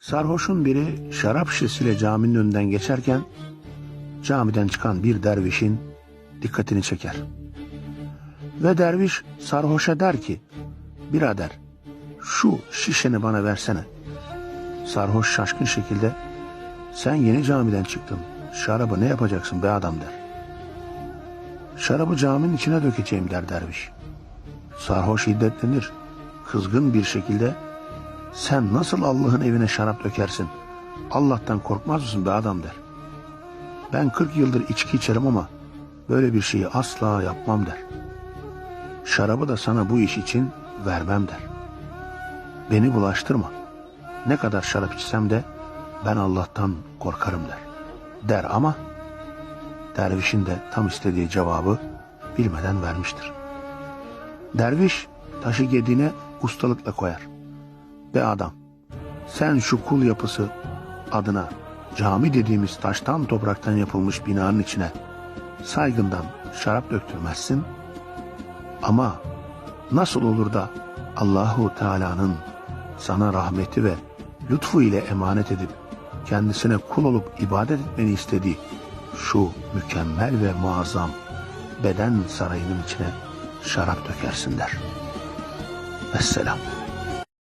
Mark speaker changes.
Speaker 1: Sarhoşun biri şarap şişesiyle caminin önünden geçerken camiden çıkan bir dervişin dikkatini çeker. Ve derviş sarhoşa der ki, birader şu şişeni bana versene. Sarhoş şaşkın şekilde, sen yeni camiden çıktın, şarabı ne yapacaksın be adam der. Şarabı caminin içine dökeceğim der derviş. Sarhoş hiddetlenir, kızgın bir şekilde, sen nasıl Allah'ın evine şarap dökersin? Allah'tan korkmaz mısın be adam der. Ben 40 yıldır içki içerim ama böyle bir şeyi asla yapmam der. Şarabı da sana bu iş için vermem der. Beni bulaştırma. Ne kadar şarap içsem de ben Allah'tan korkarım der. Der ama dervişin de tam istediği cevabı bilmeden vermiştir. Derviş taşı gediğine ustalıkla koyar. Be adam, sen şu kul yapısı adına cami dediğimiz taştan topraktan yapılmış binanın içine saygından şarap döktürmezsin. Ama nasıl olur da Allahu Teala'nın sana rahmeti ve lütfu ile emanet edip kendisine kul olup ibadet etmeni istediği şu mükemmel ve muazzam beden sarayının içine şarap dökersin der. Vesselam.